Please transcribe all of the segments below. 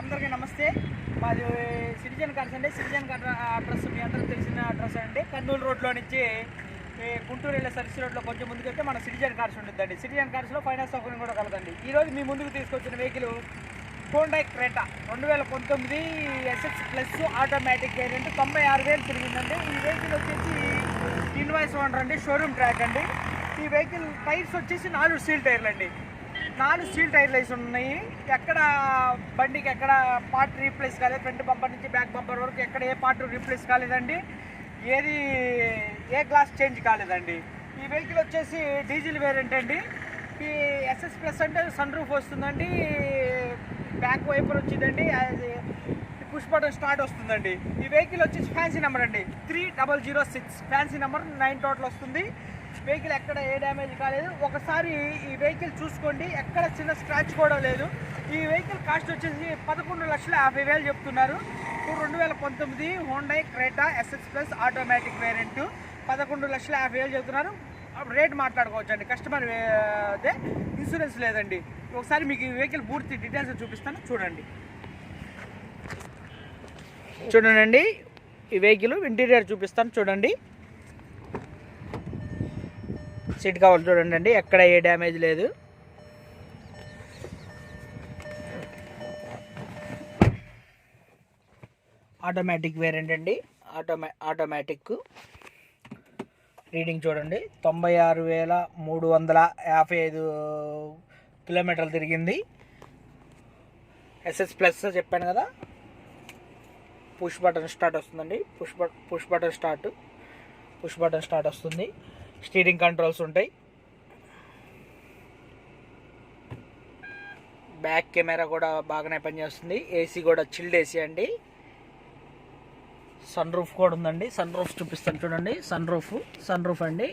అందరికీ నమస్తే. మాది సిటిజన్ కార్స్ అండి. సిటిజన్ కార్ అడ్రస్ మీ అందరూ తెలిసిన అడ్రస్ అండి. కర్నూలు రోడ్లో నుంచి గుంటూరు వెళ్ళే సర్వీస్ రోడ్లో కొంచెం ముందుకు వెళ్తే మన సిటిజన్ కార్స్ ఉంటుందండి సిటిజన్ కార్స్లో ఫైనాన్స్ సౌకర్యం కూడా కలదండి. ఈరోజు మీ ముందుకు తీసుకొచ్చిన వెహికల్ హోండా క్రేటా. రెండు వేల పంతొమ్మిది ఎస్ఎక్స్ ప్లస్ ఆటోమేటిక్ వేరియంట్. తొంభై ఆరు వేలు తిరిగిందండి. ఈ వెహికల్ వచ్చేసి ఇన్వాయిస్ ఓనర్ అండి. షోరూమ్ ట్రాక్ అండి. ఈ వెహికల్ టైర్స్ వచ్చేసి నాలుగు స్టీల్ టైర్లు అండి నాలుగు స్టీల్ టైర్లు వేసి ఉన్నాయి. ఎక్కడ బండికి ఎక్కడ పార్ట్ రీప్లేస్ కాలేదు. ఫ్రంట్ బంపర్ నుంచి బ్యాక్ బంపర్ వరకు ఎక్కడ ఏ పార్ట్ రీప్లేస్ కాలేదండి. ఏది ఏ గ్లాస్ చేంజ్ కాలేదండి. ఈ వెహికల్ వచ్చేసి డీజిల్ వేరియంట్ అండి. ఈ ఎస్ఎస్ ప్లస్ అంటే సన్ రూఫ్ వస్తుందండి. బ్యాక్ వైపర్ వచ్చిందండి. అది పుష్ బటన్ స్టార్ట్ వస్తుందండి. ఈ వెహికల్ వచ్చేసి ఫ్యాన్సీ నెంబర్ అండి. Three double zero six fancy number nine total వస్తుంది. వెహికల్ ఎక్కడ ఏ డ్యామేజ్ కాలేదు. ఒకసారి ఈ వెహికల్ చూసుకోండి. ఎక్కడ చిన్న స్క్రాచ్ కూడా లేదు. ఈ వెహికల్ కాస్ట్ వచ్చేసి పదకొండు లక్షల యాభై వేలు చెప్తున్నారు. రెండు వేల పంతొమ్మిది Hyundai Creta SS plus automatic variant పదకొండు లక్షల యాభై వేలు చెప్తున్నారు. రేట్ మాట్లాడుకోవచ్చు అండి. కస్టమర్ అదే ఇన్సూరెన్స్ లేదండి. ఒకసారి మీకు ఈ వెహికల్ పూర్తి డీటెయిల్స్ చూపిస్తాను. చూడండి. చూడండి. ఈ వెహికల్ ఇంటీరియర్ చూపిస్తాను. చూడండి. సీట్ కవర్ చూడండి అండి. ఎక్కడ ఏ డ్యామేజ్ లేదు. ఆటోమేటిక్ వేరియంట్ అండి. ఆటోమే ఆటోమేటిక్. రీడింగ్ చూడండి. తొంభై ఆరు వేల మూడు వందల యాభై ఐదు కిలోమీటర్లు తిరిగింది. ఎస్ఎస్ ప్లస్ చెప్పాను కదా. పుష్ బటన్ స్టార్ట్ వస్తుందండి. Push but push button start push button start వస్తుంది. స్టీరింగ్ కంట్రోల్స్ ఉంటాయి. బ్యాక్ కెమెరా కూడా బాగానే పనిచేస్తుంది. ఏసీ కూడా చిల్డ్ ఏసీ అండి. సన్ రూఫ్ కూడా ఉందండి. సన్ రూఫ్ చూపిస్తాను చూడండి. సన్ రూఫ్ సన్ రూఫ్ అండి.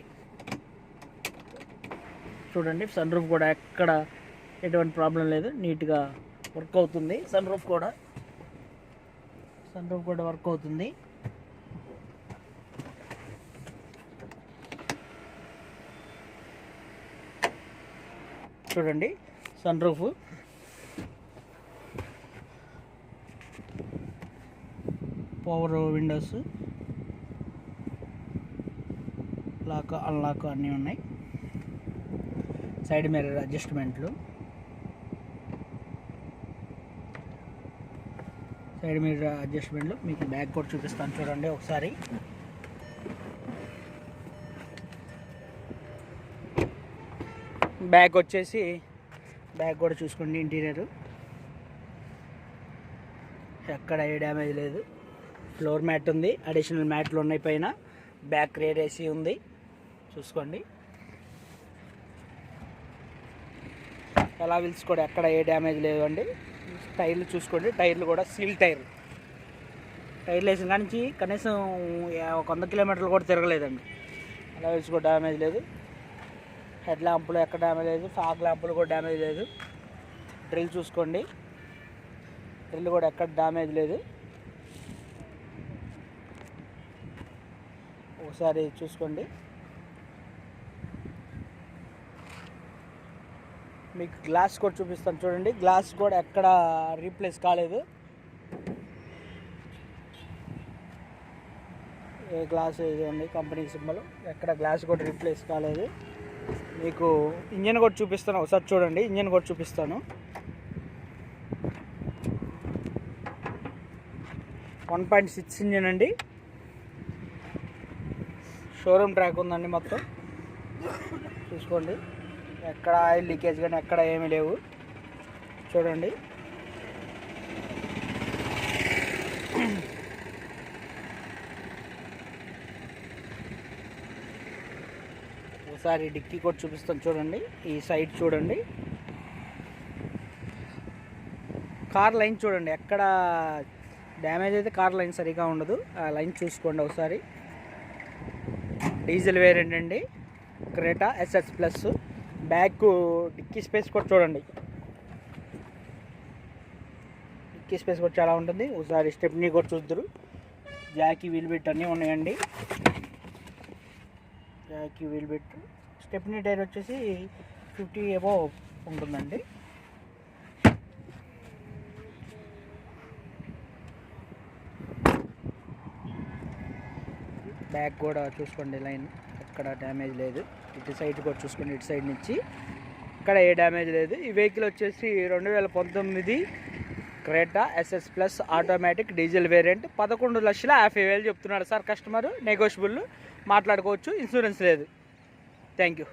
చూడండి సన్ రూఫ్ కూడా ఎక్కడ ఎటువంటి ప్రాబ్లం లేదు. నీట్గా వర్క్ అవుతుంది. సన్ రూఫ్ కూడా సన్ రూఫ్ కూడా వర్క్ అవుతుంది. చూడండి. Sun roof. Power windows. Lock unlock అన్నీ ఉన్నాయి. సైడ్ మిర్రర్ అడ్జస్ట్మెంట్లు. సైడ్ మిర్రర్ అడ్జస్ట్మెంట్లు. మీకు బ్యాక్ కూడా చూపిస్తాను చూడండి ఒకసారి. బ్యాగ్ వచ్చేసి బ్యాగ్ కూడా చూసుకోండి ఇంటీరియర్. ఎక్కడ ఏ డ్యామేజ్ లేదు. ఫ్లోర్ మ్యాట్ ఉంది అడిషనల్ మ్యాట్లు ఉన్నాయి పైన. బ్యాక్ రేర్ ఏసీ ఉంది. చూసుకోండి. ఎలా విల్స్ కూడా ఎక్కడ ఏ డ్యామేజ్ లేదండి టైర్లు చూసుకోండి టైర్లు కూడా సీల్ టైర్. టైర్లు వేసిన కానీ కనీసం ఒక వంద కిలోమీటర్లు కూడా తిరగలేదండి. అలా విల్స్ కూడా డ్యామేజ్ లేదు. హెడ్ ల్యాంపులు ఎక్కడ డ్యామేజ్ లేదు ఫాగ్ ల్యాంపులు కూడా డ్యామేజ్ లేదు. డ్రిల్ చూసుకోండి. డ్రిల్ కూడా ఎక్కడ డ్యామేజ్ లేదు. ఒకసారి చూసుకోండి. మీకు గ్లాస్ కూడా చూపిస్తాను చూడండి. గ్లాస్ కూడా ఎక్కడ రీప్లేస్ కాలేదు. ఏ గ్లాస్ ఇదండి కంపెనీ సింబల్. ఎక్కడ గ్లాస్ కూడా రీప్లేస్ కాలేదు. మీకు ఇంజన్ కూడా చూపిస్తాను. ఒకసారి చూడండి. ఇంజన్ కూడా చూపిస్తాను. వన్ పాయింట్ సిక్స్ ఇంజన్ అండి. షోరూమ్ ట్రాక్ ఉందండి మొత్తం. చూసుకోండి. ఎక్కడ ఆయిల్ లీకేజ్ కానీ ఎక్కడ ఏమీ లేవు. చూడండి. ఒకసారి డిక్కీ కూడా చూపిస్తాను చూడండి. ఈ సైడ్ చూడండి. కార్ లైన్ చూడండి. ఎక్కడ డ్యామేజ్ అయితే కార్ లైన్ సరిగా ఉండదు. ఆ లైన్ చూసుకోండి ఒకసారి. డీజిల్ వేరియంట్ అండి Creta SS plus. Back dicky space కూడా చూడండి. డిక్కీ స్పేస్ కూడా చాలా ఉంటుంది. ఒకసారి స్టెప్నీ కూడా చూద్దరు. జాకీ వీల్ బిట్ అన్నీ ఉన్నాయండి. Jackie wheel bit stepney tyre వచ్చేసి ఫిఫ్టీ అబో ఉంటుందండి. బ్యాక్ కూడా చూసుకోండి లైన్ ఎక్కడ డ్యామేజ్ లేదు. ఇటు సైడ్ కూడా చూసుకోండి ఇటు సైడ్ నుంచి. ఇక్కడ ఏ డ్యామేజ్ లేదు. ఈ వెహికల్ వచ్చేసి రెండు వేల పంతొమ్మిది Creta SS plus automatic diesel variant పదకొండు లక్షల యాభై వేలు చెప్తున్నాడు సార్ కస్టమర్ నెగోషియబుల్ మాట్లాడుకోవచ్చు ఇన్సూరెన్స్ లేదు. Thank you.